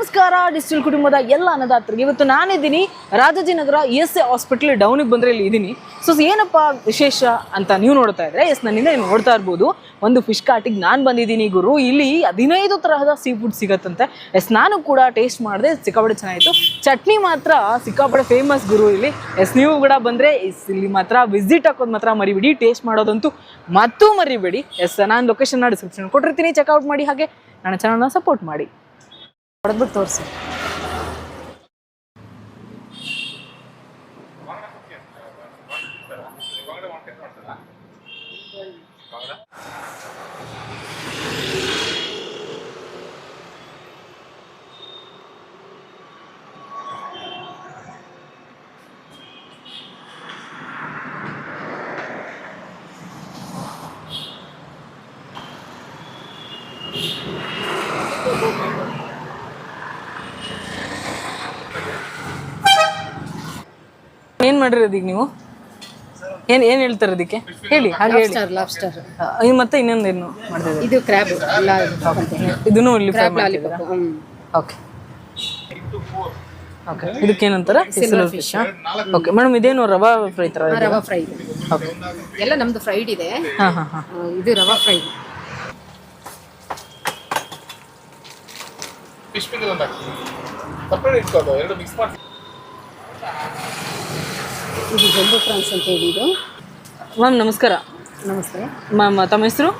ನಮಸ್ಕಾರ ಡಿಸ್ಟಿಲ್ ಕುಟುಂಬದ ಎಲ್ಲ ಅನ್ನದಾತರಿಗೆ. ಇವತ್ತು ನಾನಿದ್ದೀನಿ ರಾಜಾಜಿನಗರ ಎಸ್ ಎ ಹಾಸ್ಪಿಟಲ್ ಡೌನಿಗೆ ಬಂದರೆ ಇಲ್ಲಿ ಇದ್ದೀನಿ ಸೊ ಏನಪ್ಪ ವಿಶೇಷ ಅಂತ ನೀವು ನೋಡ್ತಾ ಇದ್ರೆ, ಎಸ್ ನನ್ನಿಂದ ನೀವು ನೋಡ್ತಾ ಇರ್ಬೋದು. ಒಂದು ಫಿಶ್ ಕಾರ್ಟಿಗೆ ನಾನು ಬಂದಿದ್ದೀನಿ ಗುರು. ಇಲ್ಲಿ ಹದಿನೈದು ತರಹದ ಸೀ ಫುಡ್ ಸಿಗತ್ತಂತೆ. ಎಸ್, ನಾನು ಕೂಡ ಟೇಸ್ಟ್ ಮಾಡಿದೆ, ಸಿಕ್ಕಾಪಡೆ ಚೆನ್ನಾಗಿತ್ತು. ಚಟ್ನಿ ಮಾತ್ರ ಸಿಕ್ಕಾಪಡೆ ಫೇಮಸ್ ಗುರು ಇಲ್ಲಿ. ಎಸ್, ನೀವು ಕೂಡ ಬಂದರೆ ಇಲ್ಲಿ ಮಾತ್ರ ವಿಸಿಟ್ ಹಾಕೋದು ಮಾತ್ರ ಮರಿಬೇಡಿ. ಟೇಸ್ಟ್ ಮಾಡೋದಂತೂ ಮತ್ತೂ ಮರಿಬೇಡಿ. ಎಸ್, ನಾನು ಲೊಕೇಶನ್ನ ಡಿಸ್ಕ್ರಿಪ್ಷನ್ ಕೊಟ್ಟಿರ್ತೀನಿ. ಚೆಕ್ಔಟ್ ಮಾಡಿ ಹಾಗೆ. ನನ್ನ ಚಾನಲ್ನ ಸಪೋರ್ಟ್ ಮಾಡಿ. ಹೊಡೆದ್ಬಿಟ್ಟು ತೋರಿಸಿ. ಏನ್ ಮಾಡಿರೋದು ಈಗ ನೀವು? ಏನ್ ಏನ್ ಹೇಳ್ತಾರೆ ಅದಕ್ಕೆ? ಹೇಳಿ ಹಾಗೆ ಹೇಳಿ. ಲಾಬ್ಸ್ಟರ್ ಲಾಬ್ಸ್ಟರ್ ಆ, ಈ ಮತ್ತೆ ಇನ್ನೊಂದೇನು ಮಾಡಿದ್ರೆ ಇದು ಕ್ರ್ಯಾಬ್ ಇದನ್ನು ಇಲ್ಲಿ ಫ್ರೈ ಓಕೆ ಓಕೆ ಇದಕ್ಕೇನಂತಾರೆ? ಸಿಲ್ವರ್ ಫಿಶ್ ಓಕೆ ಮೇಡಮ್ ಇದೇನು rava fry rava fry okay ಎಲ್ಲ ನಮ್ದು ಫ್ರೈಡ್ ಇದೆ. ಹಾಂ ಹಾಂ ಹಾಂ. ಆ, ಇದು ರವಾ ಫ್ರೈ ಫಿಶ್ ಪಿಂಗ್ ಒಂದು ಹಾಕಿ ಸಪ್ರೇಟ್ ಇಟ್ಕೋದು ಎರಡು ಮಿಕ್ಸ್ ಮಾಡಿ ಇದು ಜಂಬೋ ಫ್ರಾನ್ಸ್ ಅಂತ ಹೇಳಿ ಇದು. ಮ್ಯಾಮ್ ನಮಸ್ಕಾರ. ನಮಸ್ತೆ. ಮ್ಯಾಮ್ ತಮ್ಮ ಹೆಸರು?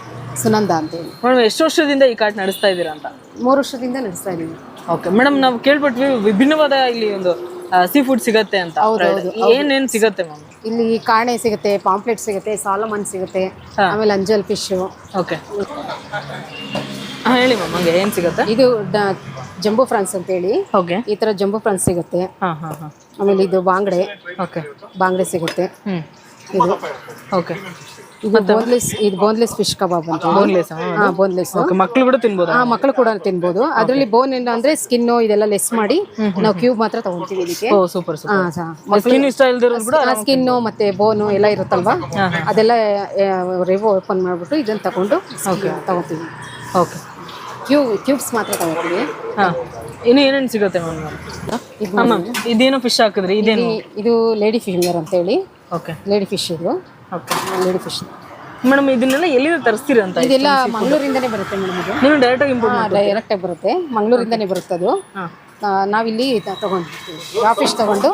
ಸುನಂದ ಅಂತ ಹೇಳಿ. ಮೇಡಮ್ ಎಷ್ಟು ವರ್ಷದಿಂದ ಈ ಕಾರ್ಟ್ ನಡೆಸ್ತಾ ಇದ್ದೀರಾ ಅಂತ? ಮೂರು ವರ್ಷದಿಂದ ನಡೆಸ್ತಾ ಇದ್ದೀವಿ ಓಕೆ ಮೇಡಮ್ ನಾವು ಕೇಳ್ಬಿಟ್ವಿ ವಿಭಿನ್ನವಾದ ಇಲ್ಲಿ ಒಂದು ಸೀ ಫುಡ್ ಸಿಗುತ್ತೆ ಅಂತ. ಏನೇನು ಸಿಗುತ್ತೆ ಮ್ಯಾಮ್? ಇಲ್ಲಿ ಕಾಣೆ ಸಿಗುತ್ತೆ ಪಾಂಪ್ಲೆಟ್ ಸಿಗುತ್ತೆ ಸಾಲಮನ್ ಸಿಗುತ್ತೆ ಆಮೇಲೆ ಅಂಜಲ್ ಫಿಶ್. ಓಕೆ. ಹಾಂ ಹೇಳಿ ಮ್ಯಾಮ್ ಹಂಗೆ ಏನು ಸಿಗುತ್ತೆ? ಇದು ಜಂಬೂ ಫ್ರಾನ್ಸ್ ಅಂತ ಹೇಳಿ ಓಕೆ. ಈ ತರ ಜಂಬೂ ಫ್ರಾನ್ಸ್ ಸಿಗುತ್ತೆ. ಹಾಂ ಹಾಂ ಹಾಂ. ಆಮೇಲೆ ಇದು ಬಾಂಗ್ಡೆ. ಓಕೆ. ಬಾಂಗ್ಡೆ ಸಿಗುತ್ತೆ. ಹ್ಞೂ ಇದು. ಓಕೆ. ಇದು ಬೋನ್ಲೆಸ್ ಇದು ಬೋನ್ಲೆಸ್ ಫಿಶ್ ಕಬಾಬ್ ಅಂತ. ಬೋನ್ಲೆಸ್ ಹಾ ಬೋನ್ಲೆಸ್ ಓಕೆ ಮಕ್ಕಳು ಕೂಡ ತಿನ್ಬೋದು? ಹಾ ಮಕ್ಕಳು ಕೂಡ ತಿನ್ಬೋದು. ಅದರಲ್ಲಿ ಬೋನ್ ಏನು ಅಂದ್ರೆ ಸ್ಕಿನ್ ಇದೆಲ್ಲ ಲೆಸ್ ಮಾಡಿ ನಾವು ಕ್ಯೂಬ್ ಮಾತ್ರ ತಗೊಂತೀವಿ ಇದಕ್ಕೆ. ಓ ಸೂಪರ್ ಸೂಪರ್ ಹಾ, ಸಾ- ಸ್ಕಿನ್ ಇಷ್ಟ ಇಲ್ದಿರೋದು ಕೂಡ ಸ್ಕಿನ್ ಮತ್ತೆ ಬೋನು ಎಲ್ಲ ಇರುತ್ತಲ್ವಾ? ಅದೆಲ್ಲ ರಿವ್ ಓಪನ್ ಮಾಡ್ಬಿಟ್ಟು ಇದನ್ನ ತಗೊಂಡು ತಗೋತೀವಿ. ಓಕೆ. ಕ್ಯೂ ಕ್ಯೂಬ್ಸ್ ಮಾತ್ರ ತಗೋತೀವಿ. ಹಾಂ. ಇನ್ನು ಏನೇನು ಸಿಗುತ್ತೆ ಮ್ಯಾಮ್ ಹಾಂ ಮ್ಯಾಮ್ ಇದೇನೋ ಫಿಶ್ ಹಾಕಿದ್ರಿ ಇದೇನು? ಇದು ಲೇಡಿ ಅಂತ ಹೇಳಿ ಓಕೆ ಲೇಡಿ ಫಿಶ್ ಇದು. ಓಕೆ ಲೇಡಿ ಫಿಶ್ ಮೇಡಮ್ ಇದನ್ನೆಲ್ಲ ಎಲ್ಲಿಂದ ತರಿಸ್ತೀರ ಅಂತ ಇದೆಲ್ಲ ಮಂಗಳೂರಿಂದನೇ ಬರುತ್ತೆ ಮೇಡಮ್ ಇದು. ನೀವು ಡೈರೆಕ್ಟಾಗಿ ಇಂಪೋರ್ಟ್ ಡೈರೆಕ್ಟ್ ಆಗಿ ಬರುತ್ತೆ. ಮಂಗಳೂರಿಂದನೇ ಬರುತ್ತೆ ಅದು ಹಾಂ. ನಾವಿಲ್ಲಿ ತಗೊಂಡು ತಗೊಂಡಿರ್ತೀವಿ ರಾ ಫಿಶ್ ತಗೊಂಡು.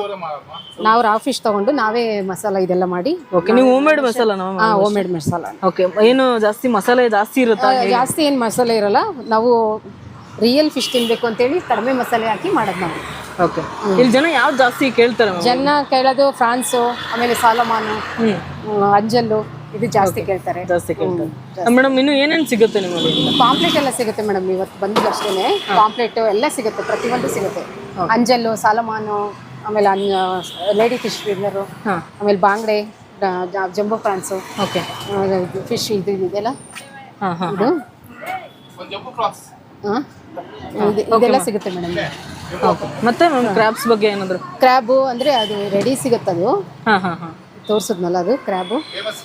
ನಾವು ರಾ ಫಿಶ್ ತಗೊಂಡು ನಾವೇ ಮಸಾಲ ಇದೆಲ್ಲ ಮಾಡಿ ಓಕೆ ನೀವು ಹೋಮ್ ಮೇಡ್ ಮಸಾಲ ಹಾ ಹೋಮ್ ಮೇಡ್ ಮಸಾಲ. ಓಕೆ ಏನು ಜಾಸ್ತಿ ಮಸಾಲೆ ಜಾಸ್ತಿ ಇರುತ್ತಾ ಜಾಸ್ತಿ ಏನು ಮಸಾಲೆ ಇರಲ್ಲ. ನಾವು ರಿಯಲ್ ಫಿಶ್ ತಿನ್ಬೇಕು ಅಂತೇಳಿ ಕಡಿಮೆ ಮಸಾಲೆ ಹಾಕಿ ಮಾಡೋದು ನಾವು. ಓಕೆ ಇಲ್ಲಿ ಜನ ಯಾವ್ದು ಜಾಸ್ತಿ ಕೇಳ್ತಾರೆ ಜನ ಕೇಳೋದು ಫ್ರಾನ್ಸು ಆಮೇಲೆ ಸಾಲಮಾನು ಅಂಜಲ್ಲು. ಇದು ಜಾಸ್ತಿ ಕೇಳ್ತಾರೆ. ಜಾಸ್ತಿ ಕೇಳ್ತಾರೆ. ಮೇಡಮ್ ಇನ್ನು ಏನೇನು ಸಿಗುತ್ತೆ ನಿಮ್ಮಲ್ಲಿ? ಪಾಂಪ್ಲೆಟ್ ಎಲ್ಲ ಸಿಗುತ್ತೆ ಮೇಡಮ್ ಇವತ್ತು ಬಂದಿದ್ದು ಅಷ್ಟೇ ಪಾಂಪ್ಲೆಟ್ ಎಲ್ಲ ಸಿಗುತ್ತೆ ಪ್ರತಿಯೊಂದು ಸಿಗುತ್ತೆ. ಅಂಜಲ್ಲು ಸಾಲಮಾನು ಆಮೇಲೆ ಲೇಡಿ ಫಿಶ್ ಫಿಂಗರು ಆಮೇಲೆ ಬಾಂಗ್ಡೆ ಜಂಬೋ ಫ್ರಾನ್ಸು ಓಕೆ. ಫಿಶ್ ಇದು ಇದೆಲ್ಲ? ಇದು? ಇದೆಲ್ಲ ಸಿಗುತ್ತೆ ಮೇಡಮ್. ಮತ್ತೆ ಮ್ಯಾಮ್ ಕ್ರಾಬ್ಸ್ ಬಗ್ಗೆ ಏನಾದ್ರು? ಕ್ರ್ಯಾಬು ಅಂದರೆ ಅದು ರೆಡಿ ಸಿಗುತ್ತೆ ಅದು ಹಾಂ ಹಾಂ ಹಾಂ. ತೋರಿಸಿದ್ನಲ್ಲ ಅದು? ಕ್ರ್ಯಾಬು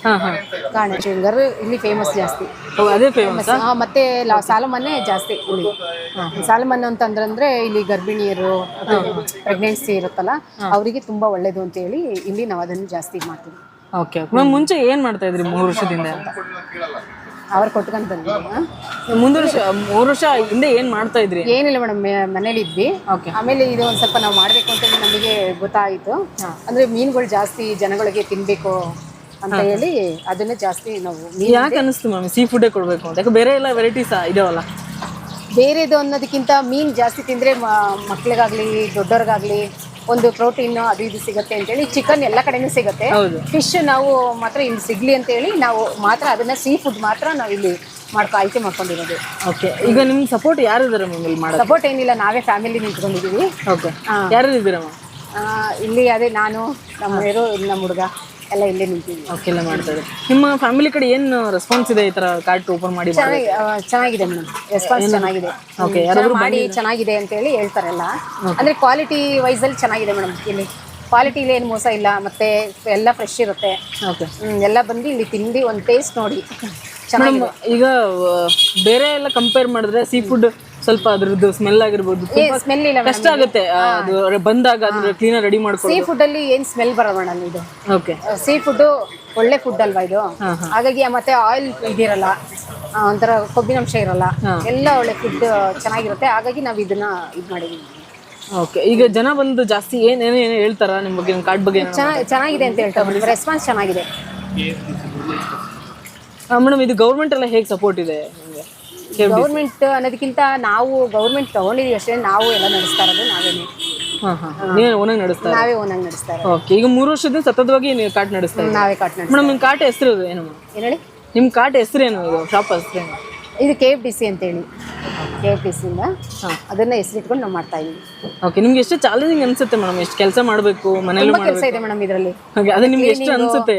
ಹಾಂ ಹಾಂ. ಕಾಣೆ ಚೇಂಗರ್ ಇಲ್ಲಿ ಫೇಮಸ್ ಜಾಸ್ತಿ. ಓ ಅದೇ ಫೇಮಸ್ ಆ, ಮತ್ತೆ ಲಾ- ಸಾಲಮನ್ನೇ ಜಾಸ್ತಿ ಇಲ್ಲಿ. ಸಾಲಮನ್ ಅಂತಂದ್ರೆ ಇಲ್ಲಿ ಗರ್ಭಿಣಿಯರು ಪ್ರೆಗ್ನೆನ್ಸಿ ಇರುತ್ತಲ್ಲ ಅವರಿಗೆ ತುಂಬಾ ಒಳ್ಳೇದು ಅಂತ ಹೇಳಿ ಇಲ್ಲಿ ನಾವು ಅದನ್ನು ಜಾಸ್ತಿ ಮಾಡ್ತೀವಿ. ಓಕೆ ಮ್ಯಾಮ್ ಮುಂಚೆ ಏನು ಮಾಡ್ತಾ ಇದ್ರಿ ಮೂರು ವರ್ಷದಿಂದ? ಅಂತ ಅವ್ರು ಕೊಟ್ಕೊಂಡು ಬಂದ್ವಿ ಮುಂದೆ ವರ್ಷ ಮೂರು ವರ್ಷ ಹಿಂದೆ ಏನು ಮಾಡ್ತಾ ಇದ್ರಿ? ಏನಿಲ್ಲ ಮೇಡಮ್ ಮನೇಲಿ ಇದ್ವಿ. ಓಕೆ ಆಮೇಲೆ ಇದು ಒಂದ್ ಸ್ವಲ್ಪ ನಾವು ಮಾಡ್ಬೇಕು ಅಂತ ಹೇಳಿ ನಮಗೆ ಗೊತ್ತಾಯಿತು. ಅಂದ್ರೆ ಮೀನುಗಳು ಜಾಸ್ತಿ ಜನಗಳಿಗೆ ತಿನ್ಬೇಕು ಅಂತ ಹೇಳಿ ಅದನ್ನೇ ಜಾಸ್ತಿ ನಾವು ಮೀನ್ ಯಾಕೆ ಅನಿಸ್ತು ಮ್ಯಾಮ್ ಸೀ ಫುಡ್ಡೇ ಕೊಡಬೇಕು ಅಂತ. ಯಾಕೆ ಬೇರೆ ಎಲ್ಲ ವೆರೈಟೀಸ್ ಇದಾವಲ್ಲ. ಬೇರೆದು ಅನ್ನೋದಕ್ಕಿಂತ ಮೀನ್ ಜಾಸ್ತಿ ತಿಂದರೆ ಮಕ್ಳಿಗಾಗ್ಲಿ ದೊಡ್ಡವ್ರಿಗಾಗ್ಲಿ ಒಂದು ಪ್ರೋಟೀನ್ ಅದು ಇದು ಸಿಗುತ್ತೆ ಅಂತೇಳಿ ಚಿಕನ್ ಎಲ್ಲ ಕಡೆನೂ ಸಿಗುತ್ತೆ. ಫಿಶ್ ನಾವು ಮಾತ್ರ ಇಲ್ಲಿ ಸಿಗ್ಲಿ ಅಂತೇಳಿ ನಾವು ಮಾತ್ರ ಅದನ್ನ ಸೀ ಫುಡ್ ಮಾತ್ರ ನಾವು ಇಲ್ಲಿ ಮಾಡ್ಕೊ ಆಯ್ಕೆ ಮಾಡ್ಕೊಂಡಿರೋದು. ಓಕೆ ಈಗ ನಿಮ್ಗೆ ಸಪೋರ್ಟ್ ಮ್ಯಾಮ್ ಇಲ್ಲಿ ಮಾಡೋದು ಸಪೋರ್ಟ್ ಏನಿಲ್ಲ ನಾವೇ ಫ್ಯಾಮಿಲಿ ನಿಂತ್ಕೊಂಡಿದ್ದೀವಿ. ಓಕೆ ಯಾರು ಇದ್ದೀರಾ ಮ್ಯಾಮ್ ಇಲ್ಲಿ ಅದೇ ನಾನು ನಮ್ಮ ಇರೋ ನಮ್ಮ ಹುಡುಗ. ಎಲ್ಲ ಇಲ್ಲೇ ನಿಂತಿದ್ವಿ ಓಕೆ ಎಲ್ಲ ಮಾಡ್ತಾ ನಿಮ್ಮ ಫ್ಯಾಮಿಲಿ ಕಡೆ ಏನು ರೆಸ್ಪಾನ್ಸ್ ಇದೆ ಈ ತರ ಕಾರ್ಟ್ ಓಪನ್ ಮಾಡಿ ಚೆನ್ನಾಗಿ ಆ, ಚೆನ್ನಾಗಿದೆ ಮೇಡಮ್. ರೆಸ್ಪಾನ್ಸ್ ಚೆನ್ನಾಗಿದೆ. ಓಕೆ ಚೆನ್ನಾಗಿ ಮಾಡಿ ಚೆನ್ನಾಗಿದೆ ಅಂತೇಳಿ ಹೇಳ್ತಾರಲ್ಲ. ಅಂದ್ರೆ ಕ್ವಾಲಿಟಿ ವೈಸ್ ಅಲ್ಲಿ ಚೆನ್ನಾಗಿದೆ ಮೇಡಮ್ ಇಲ್ಲಿ. ಕ್ವಾಲಿಟಿಲಿ ಏನು ಮೋಸ ಇಲ್ಲ ಮತ್ತೆ ಎಲ್ಲ ಫ್ರೆಶ್ ಇರುತ್ತೆ. ಓಕೆ ಹ್ಮ್, ಎಲ್ಲ ಬಂದು ಇಲ್ಲಿ ತಿಂಡಿ ಒಂದು ಟೇಸ್ಟ್ ನೋಡಿ. ಚೆನ್ನಾಗಿದೆ. ಈಗ ಆ, ಬೇರೆ ಎಲ್ಲ ಕಂಪೇರ್ ಮಾಡಿದ್ರೆ ಸೀ ಫುಡ್ ಸ್ವಲ್ಪ ಅದ್ರದ್ದು ಸ್ಮೆಲ್ ಆಗಿರ್ಬೋದು. ಸ್ಮೆಲ್ ಇಲ್ಲ ಕಷ್ಟ ಆಗುತ್ತೆ ಅದು ಬಂದಾಗ ಅದನ್ನ ಕ್ಲೀನ್ ರೆಡಿ ಮಾಡ್ಕೊಂಡು ಸೀ ಫುಡ್ ಅಲ್ಲಿ ಏನ್ ಸ್ಮೆಲ್ ಬರಲ್ಲ ಮೇಡಮ್ ಇದು. ಓಕೆ ಸೀ ಫುಡ್ ಒಳ್ಳೆ ಫುಡ್ ಅಲ್ವಾ ಇದು? ಹಾಗಾಗಿ ಮತ್ತೆ ಆಯಿಲ್ ಇದಿರಲ್ಲ ಒಂಥರ ಕೊಬ್ಬಿನಂಶ ಇರಲ್ಲ ಎಲ್ಲ ಒಳ್ಳೆ ಫುಡ್ ಚೆನ್ನಾಗಿರುತ್ತೆ. ಹಾಗಾಗಿ ನಾವು ಇದನ್ನ ಇದು ಮಾಡಿದೀವಿ. ಓಕೆ ಈಗ ಜನ ಬಂದು ಜಾಸ್ತಿ ಏನೇನು ಏನು ಹೇಳ್ತಾರ? ನಿಮ್ ಬಗ್ಗೆ ನಿಮ್ ಕಾರ್ಡ್ ಬಗ್ಗೆ ಚೆನ್ನಾಗಿ ಚೆನ್ನಾಗಿದೆ ಅಂತ ಹೇಳ್ತಾರೆ ರೆಸ್ಪಾನ್ಸ್ ಚೆನ್ನಾಗಿದೆ. ಮೇಡಮ್ ಇದು ಗೌರ್ಮೆಂಟ್ ಎಲ್ಲ ಹೇಗೆ ಸಪೋರ್ಟ್ ಇದೆ? ಗೌರ್ಮೆಂಟ್ ಅನ್ನೋದಕ್ಕಿಂತ ನಾವು ಗೌರ್ಮೆಂಟ್ ತಗೊಂಡಿದೀವಿ ಅಷ್ಟೇ ನಾವು ಎಲ್ಲ ನಡೆಸ್ತಾ ಇರೋದು ನಾವೇನೆ. ಹಾ ಹಾ. ನೀವೇ ಓನಾಗಿ ನಡೆಸ್ತಾ ನಾವೇ ಓನಾಗಿ ನಡೆಸ್ತಾ ಇರೋದು. ಓಕೆ ಈಗ ಮೂರು ವರ್ಷದಿಂದ ಸತತವಾಗಿ ನೀವು ಕಾಟ್ ನಡೆಸ್ತಾ ಇದ್ದೀರಾ? ನಾವೇ ಕಾಟ್ ನಡೆಸ್ತಾ ಮೇಡಮ್ ನಿಮ್ ಕಾಟ ಹೆಸರು ಏನು ಏನ್? ಹೇಳಿ ನಿಮ್ ಕಾಟ ಹೆಸರೇನು ಇದು? ಶಾಪ್ ಹೆಸರೇನು ಇದು ಕೆ ಎಫ್ ಡಿ ಸಿ ಅಂತೇಳಿ. ಕೆ ಎಫ್ ಡಿ ಸಿಯಿಂದ ಅದನ್ನ ಹೆಸರಿಟ್ಕೊಂಡು ನಾವು ಮಾಡ್ತಾ ಇದೀವಿ ಓಕೆ ನಿಮ್ಗೆ ಎಷ್ಟು ಚಾಲೆಂಜಿಂಗ್ ಅನ್ಸುತ್ತೆ ಮೇಡಮ್? ಎಷ್ಟು ಕೆಲಸ ಮಾಡಬೇಕು ಮನೇಲಿ ತುಂಬಾ ಕೆಲಸ ಇದೆ ಮೇಡಮ್ ಇದರಲ್ಲಿ. ಹಾಗೆ ಅದು ನಿಮ್ಗೆ ಎಷ್ಟು ಅನ್ಸುತ್ತೆ?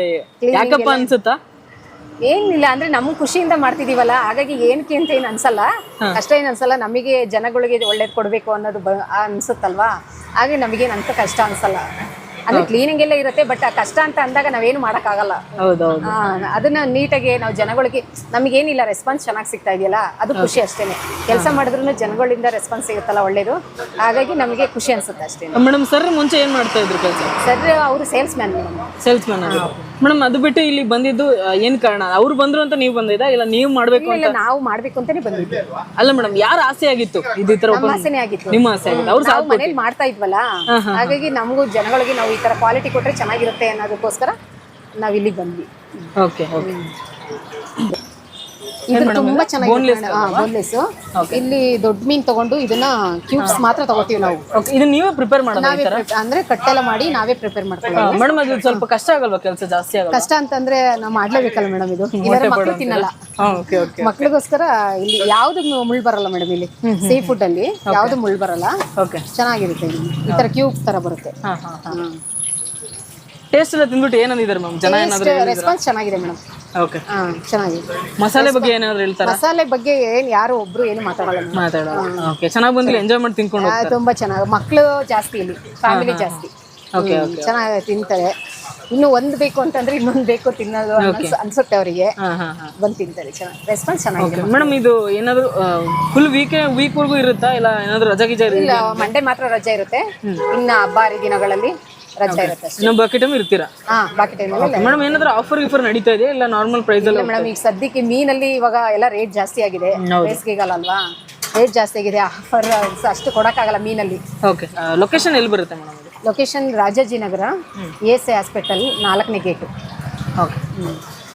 ಯಾಕಪ್ಪ ಅನ್ಸುತ್ತಾ? ಏನಿಲ್ಲ ಅಂದ್ರೆ ನಮ್ಗೆ ಖುಷಿಯಿಂದ ಮಾಡ್ತಿದೀವಲ್ಲ ಹಾಗಾಗಿ ಏನಕ್ಕೆ ಅಂತ ಏನು ಅನ್ಸಲ್ಲ. ಕಷ್ಟ ಏನು ಅನ್ಸಲ್ಲ ನಮಗೆ ಜನಗಳಿಗೆ ಒಳ್ಳೇದು ಕೊಡಬೇಕು ಅನ್ನೋದು ಅನ್ಸುತ್ತಲ್ವಾ? ಹಾಗೆ ನಮಗೇನು ಅಂತ ಕಷ್ಟ ಅನ್ಸಲ್ಲ. ಅಂದ್ರೆ ಕ್ಲೀನಿಂಗ್ ಎಲ್ಲ ಇರುತ್ತೆ ಬಟ್ ಆ ಕಷ್ಟ ಅಂತ ಅಂದಾಗ ನಾವೇನು ಮಾಡೋಕ್ಕಾಗಲ್ಲ. ಅದನ್ನ ನೀಟಾಗಿ ನಾವು ಜನಗಳಿಗೆ ನಮಗೇನಿಲ್ಲ ರೆಸ್ಪಾನ್ಸ್ ಚೆನ್ನಾಗಿ ಸಿಗ್ತಾ ಇದೆಯಲ್ಲ ಅದು ಖುಷಿ ಅಷ್ಟೇನೆ. ಕೆಲಸ ಮಾಡಿದ್ರು ಜನಗಳಿಂದ ರೆಸ್ಪಾನ್ಸ್ ಸಿಗುತ್ತಲ್ಲ ಒಳ್ಳೇದು. ಹಾಗಾಗಿ ನಮಗೆ ಖುಷಿ ಅನ್ಸುತ್ತೆ ಅಷ್ಟೇ ಮೇಡಮ್ ಸರ್ ಮುಂಚೆ ಏನ್ ಮಾಡ್ತಾ ಇದ್ರು ಕೆಲಸ? ಸರ್ ಅವರು salesman salesman madam ಅದು ಬಿಟ್ಟು ಇಲ್ಲಿ ಬಂದಿದ್ದು ಏನ್ ಕಾರಣ? ಅವ್ರು ಬಂದ್ರು ಅಂತ ನೀವು ಬಂದಿದ್ದ? ಇಲ್ಲ ನೀವು ಮಾಡ್ಬೇಕು ಅಂತ ಇಲ್ಲ ನಾವು ಮಾಡ್ಬೇಕು ಅಂತಾನೆ ಬಂದಿದ್ವಿ ಅಲ್ಲ ಮೇಡಮ್ ಯಾರ ಆಸೆ ಆಗಿತ್ತು? ಇದು ಈ ತರ ನಮ್ಮ open- ಆಸೆನೇ ಆಗಿತ್ತು. ನಿಮ್ಮ ಆಸೆ ಆಗಿತ್ತು. ಅವ್ರು ನಾವು ಮನೇಲಿ ಮಾಡ್ತಾ ಇದ್ವಲ್ಲ ಹಾಗಾಗಿ ನಮಗೂ ಜನಗಳಿಗೆ ನಾವು ಈ ತರ ಕ್ವಾಲಿಟಿ ಕೊಟ್ರೆ ಚೆನ್ನಾಗಿರುತ್ತೆ ಅನ್ನೋದಕ್ಕೋಸ್ಕರ ನಾವ್ ಇಲ್ಲಿಗೆ ಬಂದ್ವಿ. Okay okay. ಇದು ತುಂಬಾ ಬೋನ್ಲೆಸ್ ಇಲ್ಲಿ ದೊಡ್ಡ ಮೀನ್ ತಗೊಂಡು ಇದನ್ನ ಕ್ಯೂಬ್ಸ್ ಮಾತ್ರ ತಗೋತೀವಿ ನಾವು. ಓಕೆ ನೀವೇ ಪ್ರಿಪೇರ್ ಮಾಡೋದು ನಾವೇ prep- ಅಂದ್ರೆ ಕಟ್ಟೆಲ್ಲ ಮಾಡಿ ನಾವೇ ಪ್ರಿಪೇರ್ ಮಾಡ್ತೀವಿ ಮೇಡಮ್ ಅದು ಸ್ವಲ್ಪ ಕಷ್ಟ ಆಗಲ್ವಾ ಕೆಲಸ ಜಾಸ್ತಿ ಆಗಲ್ಲ ಕಷ್ಟ ಅಂತಂದ್ರೆ ನಾವು ಮಾಡ್ಲೇಬೇಕಲ್ಲ ಮೇಡಮ್ ಇದು. ಇಲ್ಲಾಂದ್ರೆ ಮಕ್ಳು ತಿನ್ನಲ್ಲ. ಓಕೆ ಓಕೆ ಮಕ್ಳಿಗೋಸ್ಕರ ಇಲ್ಲಿ ಯಾವ್ದು ಮುಳ್ ಬರಲ್ಲ ಮೇಡಮ್ ಇಲ್ಲಿ. ಸೀ ಫುಡ್ ಅಲ್ಲಿ ಯಾವ್ದು ಮುಳ್ ಬರಲ್ಲ. ಓಕೆ ಚೆನ್ನಾಗಿರುತ್ತೆ ಇದು. ಈ ತರ ಕ್ಯೂಬ್ ತರ ಬರುತ್ತೆ. ಹಾ. ಹಾ. ಟೇಸ್ಟ್ ಎಲ್ಲ ತಿಂದ್ಬಿಟ್ಟು ಏನಂದಿದ್ದಾರೆ ಮ್ಯಾಮ್ ಜನ ಏನಾದ್ರು ರೆಸ್ಪಾನ್ಸ್ ಚೆನ್ನಾಗಿದೆ ಮೇಡಮ್ ಓಕೆ ಹಾ ಚೆನ್ನಾಗಿದೆ. ಮಸಾಲೆ ಬಗ್ಗೆ ಏನಾದ್ರು ಹೇಳ್ತಾರೆ? ಮಸಾಲೆ ಬಗ್ಗೆ ಏನು ಯಾರು ಒಬ್ರು ಏನು ಮಾತಾಡಲ್ಲ madam. ಮಾತಾಡೋದು ಓಕೆ ಚೆನ್ನಾಗಿ ಬಂದಿಲ್ಲ ಎಂಜಾಯ್ ಮಾಡಿ ತಿನ್ಕೊಂಡು ಆ, ತುಂಬಾ ಚೆನ್ನಾಗಿ ಮಕ್ಳು ಜಾಸ್ತಿ ಇಲ್ಲಿ ಫ್ಯಾಮಿಲಿ ಜಾಸ್ತಿ. ಓಕೆ ಹ್ಮ್, ಚೆನ್ನಾಗಿ ತಿಂತಾರೆ. ಇನ್ನು ಒಂದ್ ಬೇಕು ಅಂತಂದ್ರೆ ಇನ್ನೊಂದ್ ಬೇಕು ತಿನ್ನೋದು ಅನ್ಸ್- ಅನ್ಸುತ್ತೆ ಅವರಿಗೆ. ಹಾ ಹಾ ಹಾ. ಬಂದ್ ತಿಂತಾರೆ ಚೆನ್ನಾಗಿ ರೆಸ್ಪಾನ್ಸ್ ಚೆನ್ನಾಗಿದೆ ಮೇಡಮ್ ಇದು ಏನಾದ್ರು ಫುಲ್ ವೀಕೆ ವೀಕ್ ವರ್ಗೂ ಇರುತ್ತಾ? ಇಲ್ಲ ಏನಾದ್ರು ರಜಾ ಗಿಜಾ ಇಲ್ಲ ಮಂಡೇ ಮಾತ್ರ ರಜಾ ಇರುತ್ತೆ. ಇನ್ನ ಹಬ್ಬ ಹರಿದಿನಗಳಲ್ಲಿ. ರಜೆ ಇರುತ್ತೆ ಅಷ್ಟೇ ಇನ್ನೊಬ್ಬ ಬಾಕಿ ಟೈಮ್ ಇರ್ತೀರಾ? ಹಾ ಬಾಕಿ ಮೇಡಮ್ ಏನಾದ್ರು ಆಫರ್ ಗಿಫರ್ ನಡೀತಾ ಇದೆಯಾ ಇಲ್ಲ ನಾರ್ಮಲ್ ಪ್ರೈಸ್ ಅಲ್ಲಿ ಮೇಡಮ್ ಈಗ ಸದ್ಯಕ್ಕೆ ಮೀನಲ್ಲಿ ಇವಾಗ ಎಲ್ಲ ರೇಟ್ ಜಾಸ್ತಿ ಆಗಿದೆ. ಬೇಸಿಗೆಗಾಲ ಅಲ್ವಾ ರೇಟ್ ಜಾಸ್ತಿ ಆಗಿದೆ. ಆಫರ್ ಅಷ್ಟು ಕೊಡಕ್ಕಾಗಲ್ಲ ಮೀನಲ್ಲಿ. ಓಕೆ ಲೊಕೇಶನ್ ಎಲ್ಲಿ ಬರುತ್ತೆ madam location Rajajinagar Nagar S I hospital ನಾಲ್ಕನೇ ಗೇಟು ಓಕೆ